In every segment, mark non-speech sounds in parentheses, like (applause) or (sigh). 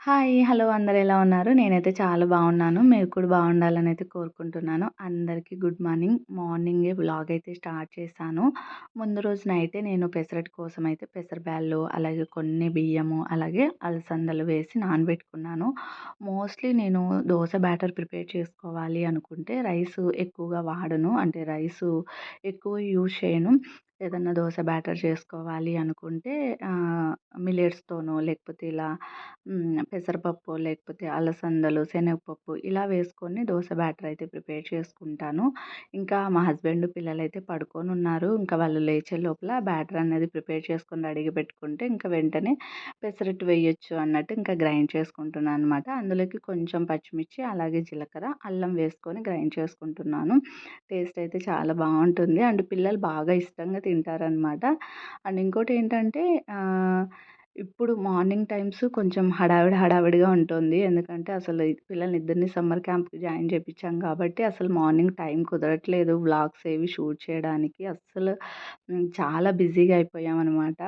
Hi! Hello! అందరు ఎలా ఉన్నారు? నేనైతే చాలా బాగున్నాను. మీరు కూడా బాగుండాలని అయితే కోరుకుంటున్నాను. అందరికీ గుడ్ మార్నింగ్. మార్నింగే వ్లాగ్ అయితే స్టార్ట్ చేశాను. ముందు రోజునైతే నేను పెసరట్ కోసం అయితే పెసరబ్యాళ్ళు, అలాగే కొన్ని బియ్యము, అలాగే అలసందలు వేసి నానబెట్టుకున్నాను. మోస్ట్‌లీ నేను దోశ బ్యాటర్ ప్రిపేర్ చేసుకోవాలి అనుకుంటే రైసు ఎక్కువగా వాడను. అంటే రైసు ఎక్కువ యూజ్ చేయను. ఏదన్నా దోశ బ్యాటర్ చేసుకోవాలి అనుకుంటే మిలేట్స్తోనో మిల్లెట్స్‌తోనో లేకపోతే ఇలా పెసరపప్పు లేకపోతే అలసందలు, శనగపప్పు ఇలా వేసుకొని దోశ బ్యాటర్ అయితే ప్రిపేర్ చేసుకుంటాను. ఇంకా మా హస్బెండ్, పిల్లలు అయితే పడుకొని ఉన్నారు ఇంకా వాళ్ళు లేచే లోపల బ్యాటర్ అనేది ప్రిపేర్ చేసుకొని రెడీగా పెట్టుకుంటే ఇంకా వెంటనే పెసరట్టు వేయొచ్చు అన్నట్టు ఇంకా గ్రైండ్ చేసుకుంటున్నాను అనమాట. అందులోకి కొంచెం పచ్చిమిర్చి, అలాగే జీలకర్ర, అల్లం వేసుకొని గ్రైండ్ చేసుకుంటున్నాను. టేస్ట్ అయితే చాలా బాగుంటుంది. అండ్ పిల్లలు బాగా ఇష్టంగా తింటారనమాట. అండ్ ఇంకోటి ఏంటంటే ఇప్పుడు మార్నింగ్ టైమ్స్ కొంచెం హడావిడి హడావిడిగా ఉంటుంది. ఎందుకంటే అసలు పిల్లల్ని ఇద్దరిని సమ్మర్ క్యాంప్‌కి జాయిన్ చేయించాం కాబట్టి అసలు మార్నింగ్ టైం కుదరట్లేదు వ్లాగ్స్ ఏవి షూట్ చేయడానికి. అస్సలు చాలా బిజీగా అయిపోయామన్నమాట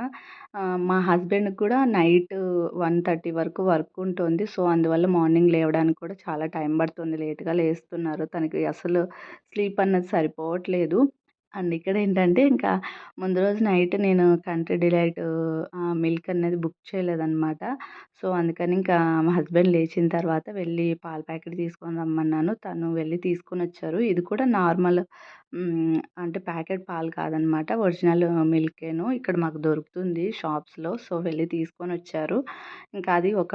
మా హస్బెండ్‌కి కూడా నైట్ 1:30 వరకు వర్క్ ఉంటుంది. సో, అందువల్ల మార్నింగ్ లేవడానికి కూడా చాలా టైం పడుతుంది. లేట్‌గా లేస్తున్నారు. తనకి అసలు స్లీప్ అన్నది సరిపోవట్లేదు. అండ్ ఇక్కడ ఏంటంటే ఇంకా ముందు రోజు నైట్ నేను కంట్రీ డిలైట్ మిల్క్ అనేది బుక్ చేయలేదన్నమాట సో, అందుకని ఇంకా మా హస్బెండ్ లేచిన తర్వాత వెళ్ళి పాల ప్యాకెట్ తీసుకొని రమ్మన్నాను. తను వెళ్ళి తీసుకొని వచ్చారు ఇది కూడా నార్మల్ అంటే ప్యాకెట్ పాలు కాదనమాట. ఒరిజినల్ మిల్కేను. ఇక్కడ మాకు దొరుకుతుంది షాప్స్‌లో. సో, వెళ్ళి తీసుకొని వచ్చారు ఇంకా అది ఒక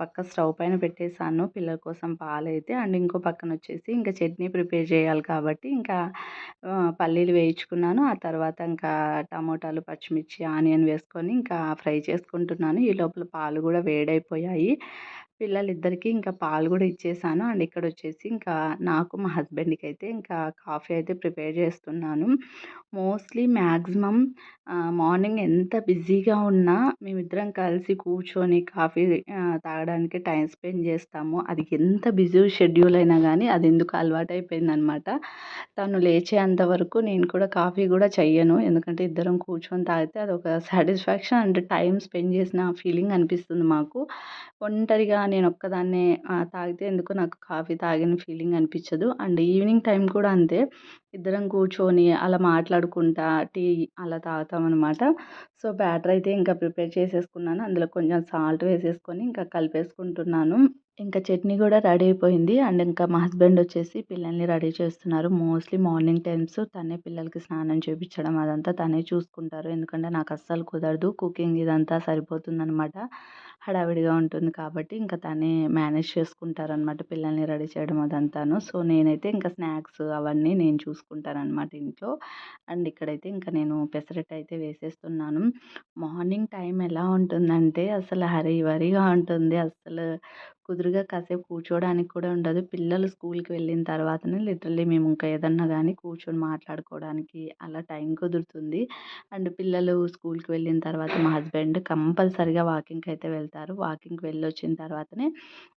పక్క స్టవ్ పైన పెట్టేశాను పిల్లల కోసం పాలైతే. అండ్ ఇంకో పక్కన వచ్చేసి ఇంకా చట్నీ ప్రిపేర్ చేయాలి కాబట్టి ఇంకా పల్లీలు వేయించుకున్నాను. ఆ తర్వాత ఇంకా టమోటాలు, పచ్చిమిర్చి, ఆనియన్ వేసుకొని ఇంకా ఫ్రై చేసుకుంటున్నాను. ఈ లోపల పాలు కూడా వేడైపోయాయి. పిల్లలిద్దరికీ ఇంకా పాలు కూడా ఇచ్చేసాను. అండ్ ఇక్కడ వచ్చేసి ఇంకా నాకు, మా హస్బెండ్‌కి అయితే ఇంకా కాఫీ అయితే ప్రిపేర్ చేస్తున్నాను. మోస్ట్‌లీ మ్యాక్సిమం మార్నింగ్ ఎంత బిజీగా ఉన్నా మేమిద్దరం కలిసి కూర్చొని కాఫీ తాగడానికి టైం స్పెండ్ చేస్తాము. అది ఎంత బిజీ షెడ్యూల్ అయినా కానీ అది ఎందుకు అలవాటు అయిపోయిందనమాట తను లేచేంత వరకు నేను కూడా కాఫీ కూడా చెయ్యను. ఎందుకంటే ఇద్దరం కూర్చొని తాగితే అది ఒక సాటిస్ఫాక్షన్ అండ్ టైం స్పెండ్ చేసిన ఫీలింగ్ అనిపిస్తుంది మాకు. ఒంటరిగా నేను ఒక్కదాన్నే తాగితే ఎందుకో నాకు కాఫీ తాగిన ఫీలింగ్ అనిపించదు. అండ్ ఈవినింగ్ టైం కూడా అంతే. ఇద్దరం కూర్చొని అలా మాట్లాడుకుంటా టీ అలా తాగుతాం అనమాట సో, బ్యాటర్ అయితే ఇంకా ప్రిపేర్ చేసేసుకున్నాను. అందులో కొంచెం సాల్ట్ వేసేసుకొని ఇంకా కలిపేసుకుంటున్నాను. ఇంకా చట్నీ కూడా రెడీ అయిపోయింది. అండ్ ఇంకా మా హస్బెండ్ వచ్చేసి పిల్లల్ని రెడీ చేస్తున్నారు. మోస్ట్‌లీ మార్నింగ్ టైమ్స్ తనే పిల్లలకి స్నానం చేపించడం అదంతా తనే చూసుకుంటారు. ఎందుకంటే నాకు అస్సలు కుదరదు. కుకింగ్ ఇదంతా సరిపోతుందనమాట. హడావిడిగా ఉంటుంది కాబట్టి ఇంకా తనే మేనేజ్ చేసుకుంటారనమాట పిల్లల్ని రెడీ చేయడం అదంతాను. సో, నేనైతే ఇంకా స్నాక్స్ అవన్నీ నేను చూసుకుంటానమాట ఇంట్లో. అండ్ ఇక్కడైతే ఇంకా నేను పెసరట్టు అయితే వేసేస్తున్నాను. మార్నింగ్ టైం ఎలా ఉంటుందంటే అసలు హరీబరీగా ఉంటుంది. అసలు కుదురుగా కాసేపు కూర్చోవడానికి కూడా ఉండదు. పిల్లలు స్కూల్‌కి వెళ్ళిన తర్వాతనే లిటరల్లీ మేము ఇంకా ఏదన్నా కానీ కూర్చొని మాట్లాడుకోవడానికి అలా టైం కుదురుతుంది. అండ్ పిల్లలు స్కూల్‌కి వెళ్ళిన తర్వాత మా హస్బెండ్ కంపల్సరీగా వాకింగ్‌కి అయితే వెళ్తారు. వాకింగ్‌కి వెళ్ళొచ్చిన తర్వాతనే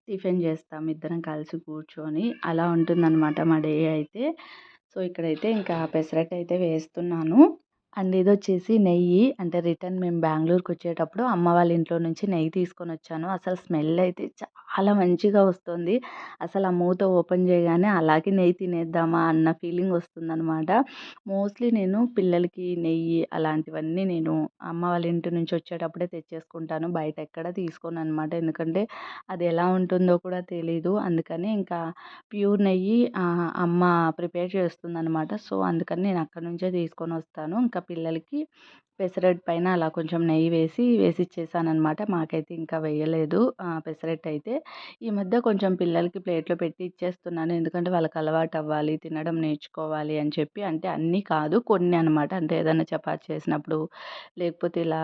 టిఫిన్ చేస్తాం ఇద్దరం కలిసి కూర్చొని. అలా ఉంటుందన్నమాట మా డే అయితే. సో, ఇక్కడైతే ఇంకా పెసరట్టు అయితే వేస్తున్నాను. అండ్ ఇది వచ్చేసి నెయ్యి. అంటే రిటర్న్ మేము బెంగళూరుకి వచ్చేటప్పుడు అమ్మ వాళ్ళ ఇంట్లో నుంచి నెయ్యి తీసుకొని వచ్చాను అసలు స్మెల్ అయితే చాలా మంచిగా వస్తుంది. అసలు ఆ మూత ఓపెన్ చేయగానే అలాగే నెయ్యి తినేద్దామా అన్న ఫీలింగ్ వస్తుందనమాట. మోస్ట్‌లీ నేను పిల్లలకి నెయ్యి అలాంటివన్నీ నేను అమ్మ వాళ్ళ ఇంటి నుంచి వచ్చేటప్పుడే తెచ్చేసుకుంటాను. బయట ఎక్కడ తీసుకోను అనమాట ఎందుకంటే అది ఎలా ఉంటుందో కూడా తెలీదు. అందుకని ఇంకా ప్యూర్ నెయ్యి అమ్మ ప్రిపేర్ చేస్తుందనమాట. సో, అందుకని నేను అక్కడి నుంచే తీసుకొని వస్తాను ఇంకా పిల్లలకి పెసరట్ పైన అలా కొంచెం నెయ్యి వేసి వేసి ఇచ్చేసానమాట మాకైతే ఇంకా వేయలేదు ఆహ్, పెసరట్టయితే. ఈ మధ్య కొంచెం పిల్లలకి ప్లేట్‌లో పెట్టి ఇచ్చేస్తున్నాను. ఎందుకంటే వాళ్ళకి అలవాటు అవ్వాలి తినడం నేర్చుకోవాలి అని చెప్పి. అంటే అన్నీ కాదు కొన్ని అనమాట. అంటే ఏదైనా చపాతి చేసినప్పుడు, లేకపోతే ఇలా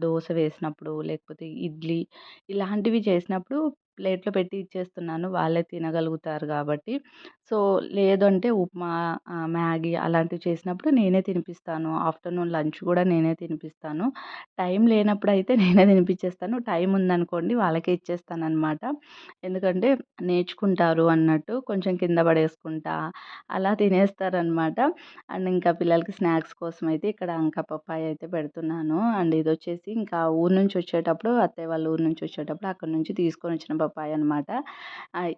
దోశ వేసినప్పుడు, లేకపోతే ఇడ్లీ ఇలాంటివి చేసినప్పుడు ప్లేట్లో పెట్టి ఇచ్చేస్తున్నాను. వాళ్ళే తినగలుగుతారు కాబట్టి. సో లేదంటే ఉప్మా మ్యాగీ అలాంటివి చేసినప్పుడు నేనే తినిపిస్తాను. ఆఫ్టర్నూన్ లంచ్ కూడా నేనే తినిపిస్తాను. టైం లేనప్పుడు అయితే (laughs) నేనే తినిపించేస్తాను టైం ఉందనుకోండి వాళ్ళకే ఇచ్చేస్తాను అనమాట ఎందుకంటే నేర్చుకుంటారు అన్నట్టు కొంచెం కింద పడేసుకుంటా అలా తినేస్తారనమాట అండ్ ఇంకా పిల్లలకి స్నాక్స్ కోసం అయితే ఇక్కడ ఇంకా పప్పాయి అయితే పెడుతున్నాను. అండ్ ఇది వచ్చేసి ఇంకా ఊరు నుంచి వచ్చేటప్పుడు అత్తయ్య వాళ్ళ ఊరు నుంచి వచ్చేటప్పుడు అక్కడ నుంచి తీసుకొని వచ్చిన బొప్పాయి అనమాట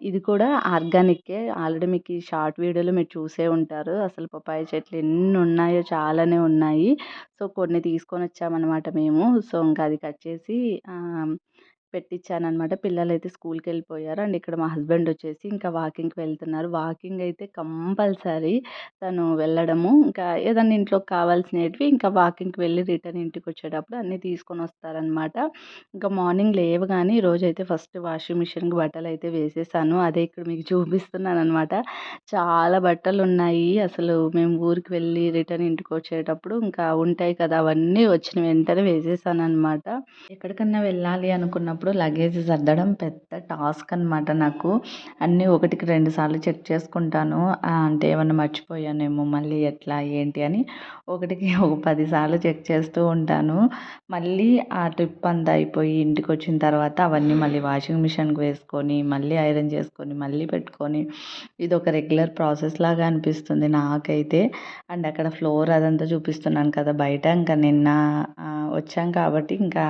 ఇది కూడా ఆర్గానిక్కే. ఆల్రెడీ మీకు ఈ షార్ట్ వీడియోలో మీరు చూసే ఉంటారు. అసలు బొప్పాయి చెట్లు ఎన్ని ఉన్నాయో చాలానే ఉన్నాయి. సో కొన్ని తీసుకొని వచ్చామన్నమాట మేము. సో ఇంకా అది కట్ చేసి పెట్టించానమాట అయితే స్కూల్కి వెళ్ళిపోయారు అండ్ ఇక్కడ మా హస్బెండ్ వచ్చేసి ఇంకా వాకింగ్కి వెళ్తున్నారు. వాకింగ్ అయితే కంపల్సరీ తను వెళ్ళడము. ఇంకా ఏదన్నా ఇంట్లోకి కావాల్సినవి ఇంకా వాకింగ్కి వెళ్ళి రిటర్న్ ఇంటికి వచ్చేటప్పుడు అన్నీ తీసుకొని వస్తారనమాట. ఇంకా మార్నింగ్ లేవగానే అయితే ఫస్ట్ వాషింగ్ మిషన్కి బట్టలు అయితే వేసేసాను. అదే ఇక్కడ మీకు చూపిస్తున్నాను అనమాట చాలా బట్టలు ఉన్నాయి అసలు మేము ఊరికి వెళ్ళి రిటర్న్ ఇంటికి వచ్చేటప్పుడు ఇంకా ఉంటాయి కదా అవన్నీ వచ్చిన వెంటనే వేసేసాను అనమాట ఎక్కడికన్నా వెళ్ళాలి అనుకున్నప్పుడు వెళ్ళేటప్పుడు లగేజ్ సర్దడం పెద్ద టాస్క్ అనమాట నాకు. అన్నీ ఒకటికి రెండు సార్లు చెక్ చేసుకుంటాను. అంటే ఏమన్నా మర్చిపోయానేమో మళ్ళీ ఎట్లా ఏంటి అని ఒకటికి ఒక పది సార్లు చెక్ చేస్తూ ఉంటాను. మళ్ళీ ఆ ట్రిప్ అంతా అయిపోయి ఇంటికి వచ్చిన తర్వాత అవన్నీ మళ్ళీ వాషింగ్ మిషన్కి వేసుకొని మళ్ళీ ఐరన్ చేసుకొని మళ్ళీ పెట్టుకొని ఇది ఒక రెగ్యులర్ ప్రాసెస్ లాగా అనిపిస్తుంది నాకైతే. అండ్ అక్కడ ఫ్లోర్ అదంతా చూపిస్తున్నాను కదా బయట. ఇంకా నిన్న వచ్చాం కాబట్టి ఇంకా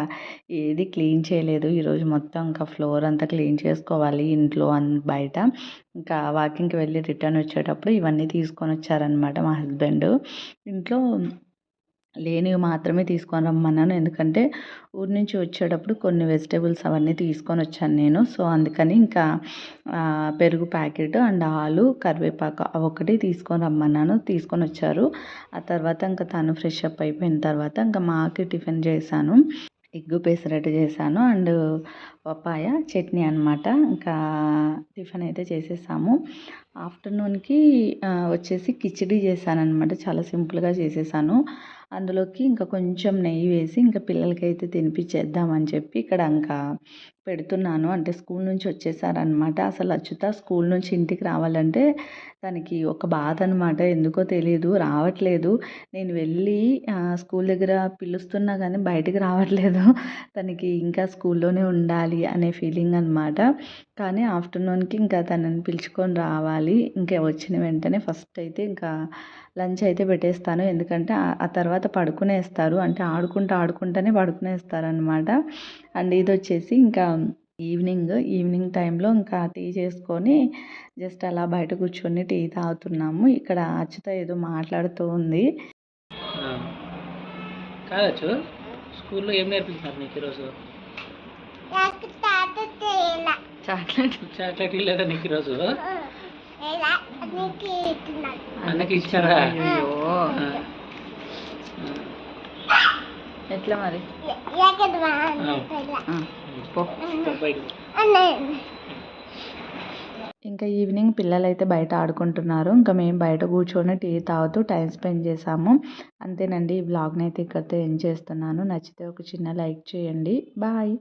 ఏది క్లీన్ చేయలేదు. ఈరోజు మొత్తం ఇంకా ఫ్లోర్ అంతా క్లీన్ చేసుకోవాలి ఇంట్లో బయట. ఇంకా వాకింగ్కి వెళ్ళి రిటర్న్ వచ్చేటప్పుడు ఇవన్నీ తీసుకొని వచ్చారనమాట మా హస్బెండ్. ఇంట్లో లేనివి మాత్రమే తీసుకొని రమ్మన్నాను. ఎందుకంటే ఊరి నుంచి వచ్చేటప్పుడు కొన్ని వెజిటేబుల్స్ అవన్నీ తీసుకొని వచ్చాను నేను. సో అందుకని ఇంకా పెరుగు ప్యాకెట్ అండ్ ఆలు కరివేపాకు అవి ఒకటి తీసుకొని రమ్మన్నాను. తీసుకొని వచ్చారు. ఆ తర్వాత ఇంకా తను ఫ్రెష్ అప్ అయిపోయిన తర్వాత ఇంకా మాకి టిఫిన్ చేశాను. ఎగ్గు పెసరట్టు చేశాను అండ్ పప్పాయ చట్నీ అనమాట ఇంకా టిఫిన్ అయితే చేసేసాము. ఆఫ్టర్నూన్కి వచ్చేసి కిచిడి చేశాను అనమాట చాలా సింపుల్గా చేసేసాను. అందులోకి ఇంకా కొంచెం నెయ్యి వేసి ఇంకా పిల్లలకైతే తినిపించేద్దామని చెప్పి ఇక్కడ ఇంకా పెడుతున్నాను. అంటే స్కూల్ నుంచి వచ్చేసారనమాట అసలు అచ్యుత స్కూల్ నుంచి ఇంటికి రావాలంటే తనకి ఒక బాధ అనమాట ఎందుకో తెలియదు రావట్లేదు. నేను వెళ్ళి స్కూల్ దగ్గర పిలుస్తున్నా కానీ బయటికి రావట్లేదు. తనకి ఇంకా స్కూల్లోనే ఉండాలి అనే ఫీలింగ్ అనమాట కానీ ఆఫ్టర్నూన్కి ఇంకా తనని పిలుచుకొని రావాలి. ఇంకా వచ్చిన వెంటనే ఫస్ట్ అయితే ఇంకా లంచ్ అయితే పెట్టేస్తాను. ఎందుకంటే ఆ తర్వాత పడుకునేస్తారు. అంటే ఆడుకుంటూ ఆడుకుంటూనే పడుకునేస్తారనమాట అండ్ ఇది వచ్చేసి ఇంకా ఈవినింగ్ ఈవినింగ్ టైంలో ఇంకా టీ చేసుకొని జస్ట్ అలా బయట కూర్చొని టీ తాగుతున్నాము. ఇక్కడ అచ్యుత ఏదో మాట్లాడుతూ ఉంది. కావచ్చు స్కూల్లో ఏం నీకు ఈరోజు? చాక్లెట్ చాక్లెట్ లేదా నీకు ఈరోజు? అన్నకి ఇచ్చారా? అయ్యో ఎట్లా మరి? ఇంకా ఈవినింగ్ పిల్లలు అయితే బయట ఆడుకుంటున్నారు. ఇంకా మేము బయట కూర్చొని టీ తాగుతూ టైం స్పెండ్ చేసాము అంతేనండి ఈ బ్లాగ్ని అయితే ఇక్కడితో ఎండ్ చేస్తున్నాను. నచ్చితే ఒక చిన్న లైక్ చేయండి. బాయ్.